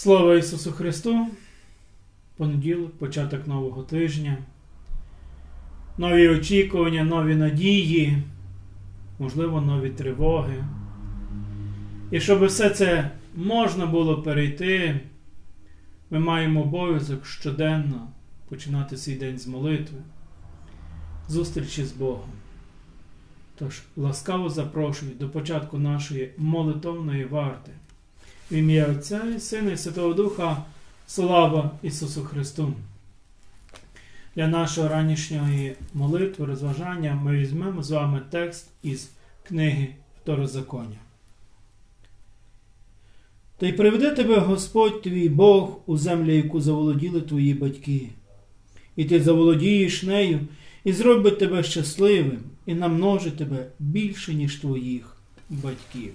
Слава Ісусу Христу! Понеділок, початок нового тижня, нові очікування, нові надії, можливо, нові тривоги. І щоб все це можна було перейти, ми маємо обов'язок щоденно починати свій день з молитви, зустрічі з Богом. Тож ласкаво запрошую до початку нашої молитовної варти. В ім'я Отця і Сина і Святого Духа, слава Ісусу Христу! Для нашої ранішньої молитви, розважання ми візьмемо з вами текст із книги Второзаконня. Та й приведе тебе Господь твій Бог у землю, яку заволоділи твої батьки, і ти заволодієш нею, і зробить тебе щасливим, і намножить тебе більше, ніж твоїх батьків.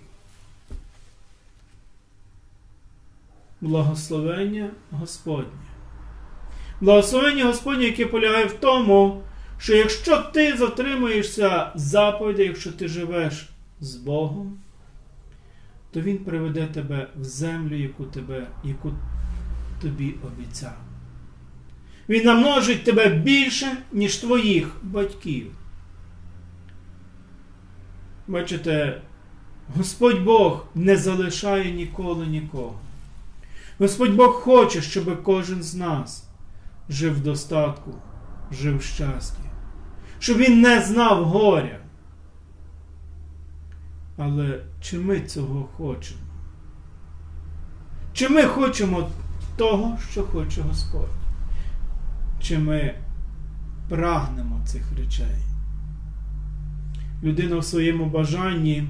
Благословення Господнє. Благословення Господнє, яке полягає в тому, що якщо ти затримуєшся заповідей, якщо ти живеш з Богом, то Він приведе тебе в землю, яку, тебе, яку тобі обіцяв. Він намножить тебе більше, ніж твоїх батьків. Бачите, Господь Бог не залишає ніколи нікого. Господь Бог хоче, щоб кожен з нас жив в достатку, жив в щасті, щоб він не знав горя. Але чи ми цього хочемо? Чи ми хочемо того, що хоче Господь? Чи ми прагнемо цих речей? Людина в своєму бажанні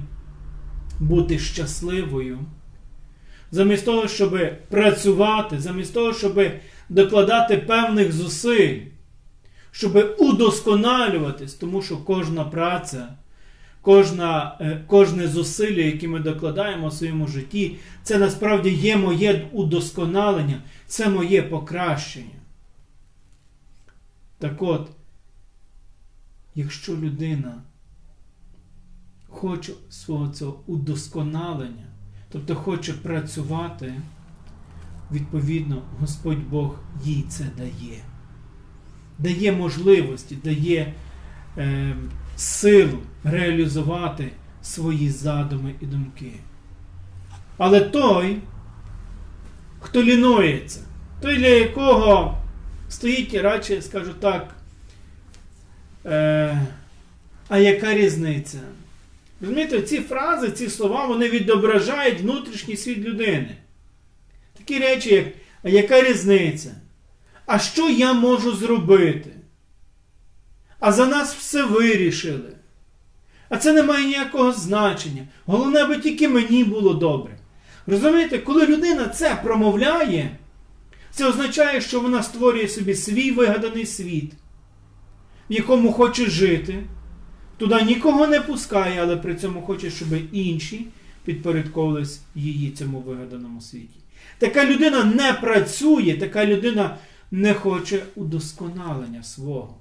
бути щасливою, замість того, щоб працювати, замість того, щоб докладати певних зусиль, щоб удосконалюватись, тому що кожна праця, кожна, кожне зусилля, яке ми докладаємо в своєму житті, це насправді є моє удосконалення, це моє покращення. Так от, якщо людина хоче свого цього удосконалення, тобто хоче працювати, відповідно, Господь Бог їй це дає. Дає можливості, дає е, силу реалізувати свої задуми і думки. Але той, хто лінується, той, для якого стоїть радше, скажу так, е, а яка різниця? Розумієте, ці фрази, ці слова, вони відображають внутрішній світ людини. Такі речі, як а яка різниця? А що я можу зробити? А за нас все вирішили. А це не має ніякого значення. Головне, аби тільки мені було добре. Розумієте, коли людина це промовляє, це означає, що вона створює собі свій вигаданий світ, в якому хоче жити. Туди нікого не пускає, але при цьому хоче, щоб інші підпорядковувались її цьому вигаданому світі. Така людина не працює, така людина не хоче удосконалення свого.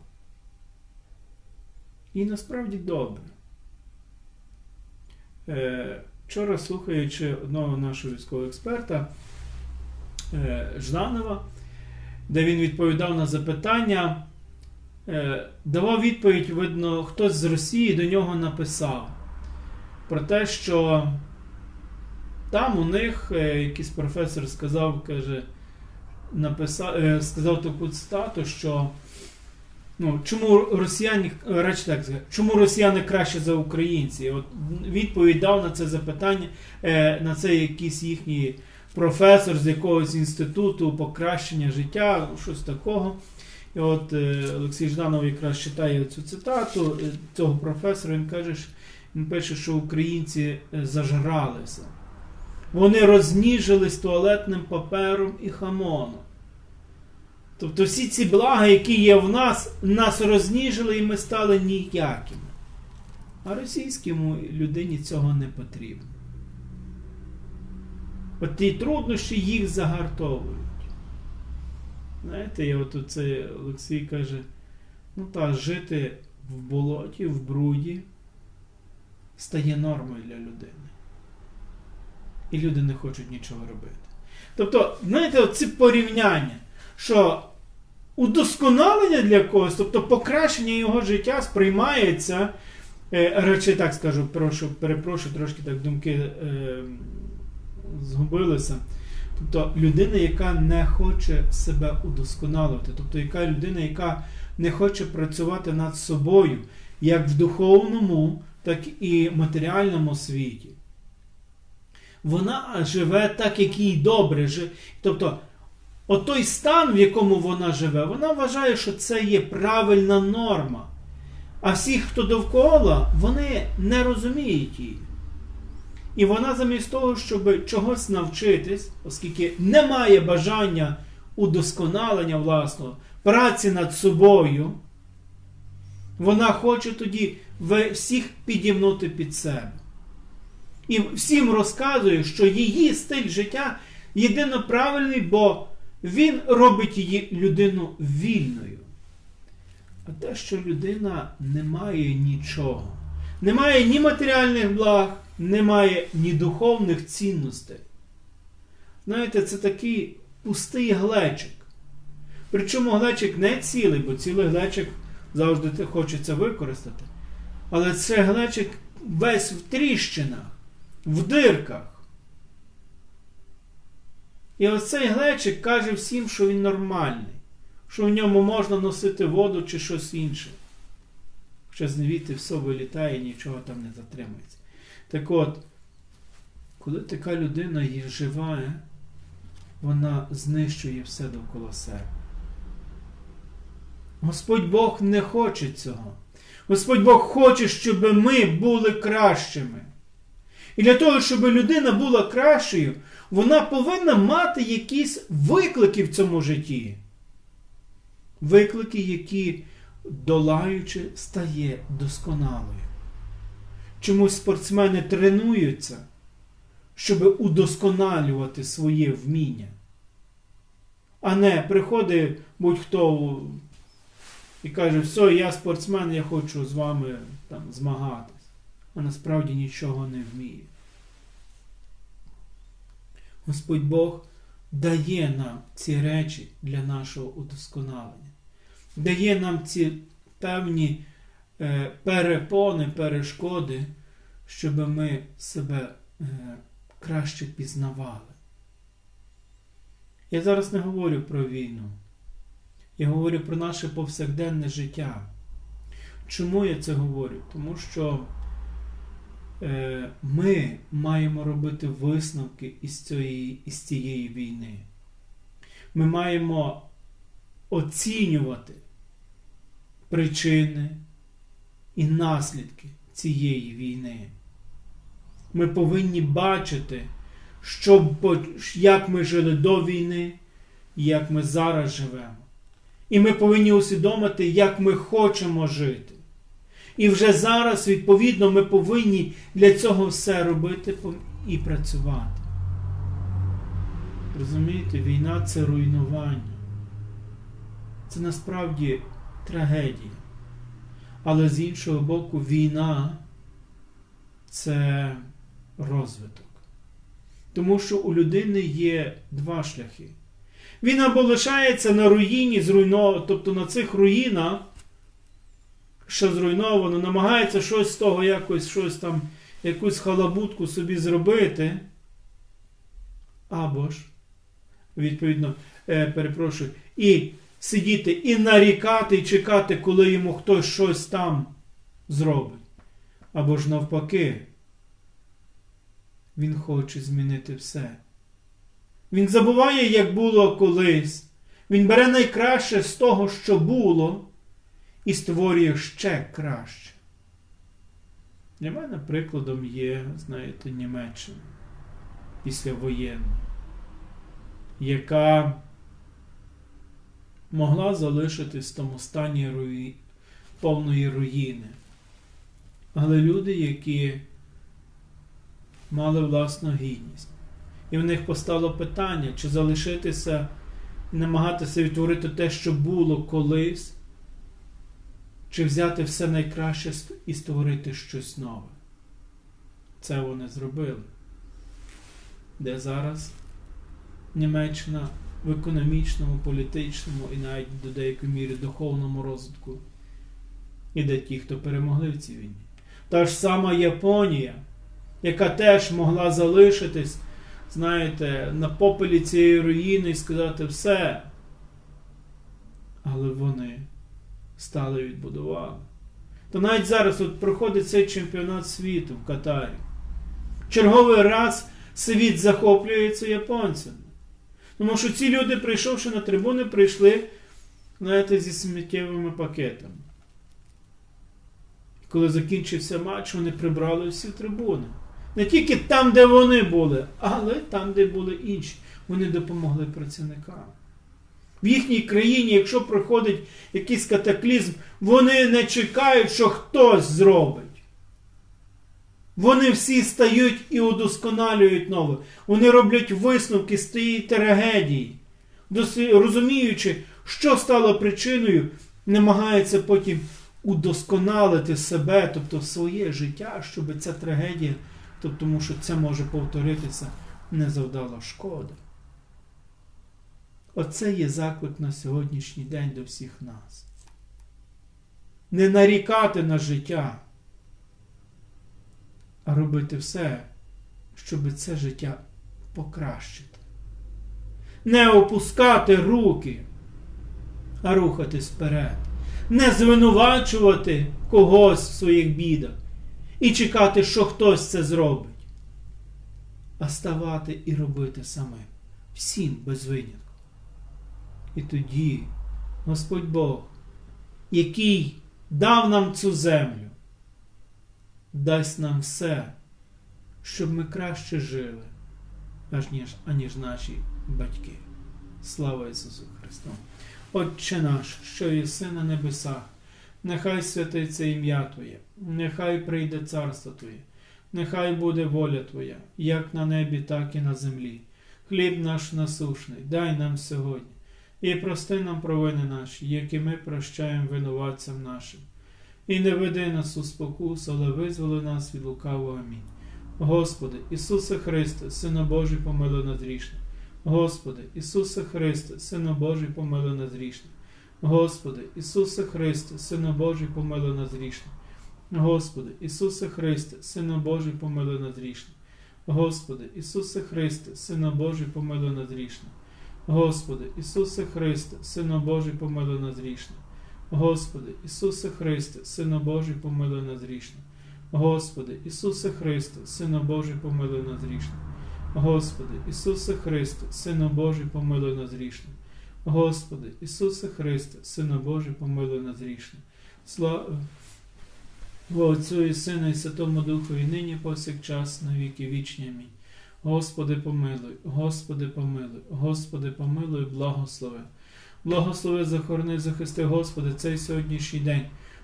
І насправді добре. Е, вчора, слухаючи одного нашого військового експерта е, Жданова, де він відповідав на запитання. Давав відповідь, видно, хтось з Росії до нього написав про те, що там у них якийсь професор сказав, каже, написав, сказав таку цитату, що ну, чому росіяни речі так чому росіяни краще за українці? От Відповідь дав на це запитання, на це якийсь їхній професор з якогось інституту покращення життя, щось такого. І от Олексій Жданов якраз читає цю цитату цього професора, він каже, він пише, що українці зажралися. Вони розніжились туалетним папером і хамоном. Тобто всі ці блага, які є в нас, нас розніжили і ми стали ніякими. А російській людині цього не потрібно. От ті труднощі їх загартовують. Знаєте, і от оце Олексій каже, ну так, жити в болоті, в бруді стає нормою для людини. І люди не хочуть нічого робити. Тобто, знаєте, ці порівняння, що удосконалення для когось, тобто покращення його життя сприймається, е, речі так скажу, прошу, перепрошую, трошки так думки е, згубилися. Тобто людина, яка не хоче себе удосконалювати, тобто яка людина, яка не хоче працювати над собою, як в духовному, так і матеріальному світі. Вона живе так, як їй добре. Тобто, от той стан, в якому вона живе, вона вважає, що це є правильна норма. А всі, хто довкола, вони не розуміють її. І вона замість того, щоб чогось навчитись, оскільки немає бажання удосконалення власного, праці над собою, вона хоче тоді всіх підімнути під себе. І всім розказує, що її стиль життя єдино правильний, бо він робить її людину вільною. А те, що людина не має нічого, не має ні матеріальних благ, немає ні духовних цінностей. Знаєте, це такий пустий глечик. Причому глечик не цілий, бо цілий глечик завжди хочеться використати. Але це глечик весь в тріщинах, в дирках. І оцей глечик каже всім, що він нормальний, що в ньому можна носити воду чи щось інше. Хоча звідти все вилітає і нічого там не затримується. Так от, коли така людина є жива, вона знищує все довкола себе. Господь Бог не хоче цього. Господь Бог хоче, щоб ми були кращими. І для того, щоб людина була кращою, вона повинна мати якісь виклики в цьому житті. Виклики, які, долаючи, стає досконалою. Чомусь спортсмени тренуються, щоб удосконалювати своє вміння. А не приходить будь-хто і каже, все, я спортсмен, я хочу з вами там, змагатись. А насправді нічого не вміє. Господь Бог дає нам ці речі для нашого удосконалення, дає нам ці певні перепони, перешкоди, щоб ми себе е, краще пізнавали. Я зараз не говорю про війну. Я говорю про наше повсякденне життя. Чому я це говорю? Тому що е, ми маємо робити висновки із цієї, із цієї війни. Ми маємо оцінювати причини і наслідки цієї війни. Ми повинні бачити, що, як ми жили до війни, і як ми зараз живемо. І ми повинні усвідомити, як ми хочемо жити. І вже зараз, відповідно, ми повинні для цього все робити і працювати. Розумієте, війна це руйнування. Це насправді трагедія. Але з іншого боку, війна це розвиток. Тому що у людини є два шляхи. Він або лишається на руїні, зруйновано, тобто на цих руїнах, що зруйновано, намагається щось з того якось, щось там, якусь халабутку собі зробити. Або ж, відповідно, е, перепрошую, і сидіти і нарікати, і чекати, коли йому хтось щось там зробить. Або ж навпаки, він хоче змінити все. Він забуває, як було колись. Він бере найкраще з того, що було, і створює ще краще. Для мене прикладом є, знаєте, Німеччина післявоєнна, яка могла залишитись в тому стані руї... повної руїни. Але люди, які мали власну гідність. І в них постало питання, чи залишитися, намагатися відтворити те, що було колись, чи взяти все найкраще і створити щось нове. Це вони зробили. Де зараз Німеччина в економічному, політичному і навіть до деякої міри духовному розвитку. І де ті, хто перемогли в цій війні. Та ж сама Японія, яка теж могла залишитись, знаєте, на попелі цієї руїни і сказати все. Але вони стали відбудували. То навіть зараз от проходить цей чемпіонат світу в Катарі. Черговий раз світ захоплюється японцями. Тому що ці люди, прийшовши на трибуни, прийшли, знаєте, зі сміттєвими пакетами. Коли закінчився матч, вони прибрали всі трибуни. Не тільки там, де вони були, але там, де були інші. Вони допомогли працівникам. В їхній країні, якщо проходить якийсь катаклізм, вони не чекають, що хтось зробить. Вони всі стають і удосконалюють нове. Вони роблять висновки з тієї трагедії, розуміючи, що стало причиною, намагаються потім удосконалити себе, тобто своє життя, щоб ця трагедія, тобто, тому що це може повторитися, не завдала шкоди. Оце є заклик на сьогоднішній день до всіх нас. Не нарікати на життя, робити все, щоб це життя покращити. Не опускати руки, а рухатись вперед. Не звинувачувати когось в своїх бідах і чекати, що хтось це зробить, а ставати і робити самим. Всім без винятку. І тоді Господь Бог, який дав нам цю землю, дасть нам все, щоб ми краще жили, аж ніж, аніж наші батьки. Слава Ісусу Христу! Отче наш, що єси на небесах, нехай святиться ім'я Твоє, нехай прийде царство Твоє, нехай буде воля Твоя, як на небі, так і на землі. Хліб наш насушний, дай нам сьогодні. І прости нам провини наші, які ми прощаємо винуватцям нашим. І не веди нас у спокус, але визволи нас від лукавого. Амінь. Господи, Ісусе Христе, Сина Божий, помилуй нас грішне. Господи, Ісусе Христе, Сина Божий, помилуй нас грішне. Господи, Ісусе Христе, Сина Божий, помилуй нас грішне. Господи, Ісусе Христе, Сина Божий, помилуй нас грішне. Господи, Ісусе Христе, Сина Божий, помилуй нас грішне. Господи, Ісусе Христе, Сино Божий, помилуй нас грішне. Господи, Ісусе Христе, Сино Божий, помилуй нас грішне. Господи, Ісусе Христе, Сино Божий, помилуй нас грішне. Господи, Ісусе Христе, Сино Божий, помилуй нас грішне. Господи, Ісусе Христе, Сино Божий, помилуй нас грішне. Слава Отцю і Сину, і Святому Духові, нині повсякчас, на віки вічні. Амінь. Господи, помилуй, Господи, помилуй, Господи, помилуй, благослови. Благослови, захорони, захисти, Господи, цей сьогоднішній день,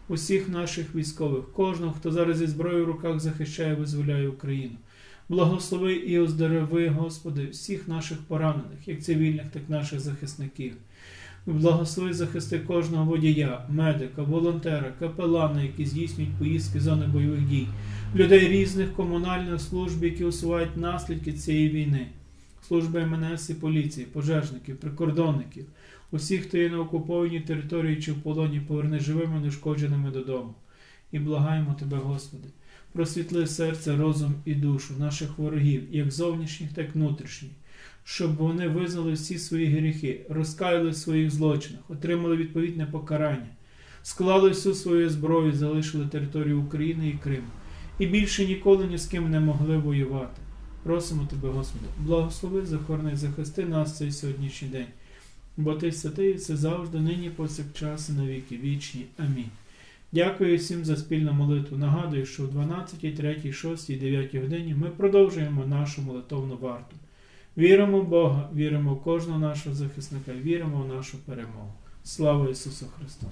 усіх наших військових, кожного, хто зараз зі зброєю в руках захищає, визволяє Україну. Благослови і оздорови, Господи, всіх наших поранених, як цивільних, так і наших захисників. Благослови захисти кожного водія, медика, волонтера, капелана, які здійснюють поїздки зони бойових дій, людей різних комунальних служб, які усувають наслідки цієї війни, служби МНС і поліції, пожежників, прикордонників, усіх, хто є на окупованій території чи в полоні, поверни живими, нешкодженими додому. І благаємо Тебе, Господи, просвітли серце, розум і душу наших ворогів, як зовнішніх, так і внутрішніх щоб вони визнали всі свої гріхи, розкаяли в своїх злочинах, отримали відповідне покарання, склали всю свою зброю, залишили територію України і Криму, і більше ніколи ні з ким не могли воювати. Просимо тебе, Господи, благослови, захорони, захисти нас цей сьогоднішній день, бо ти святий, це завжди, нині, повсякчас, і на віки вічні. Амінь. Дякую всім за спільну молитву. Нагадую, що в 12, 3, 6, 9 годині ми продовжуємо нашу молитовну варту. Віримо в Бога, віримо в кожного нашого захисника, віримо в нашу перемогу. Слава Ісусу Христу!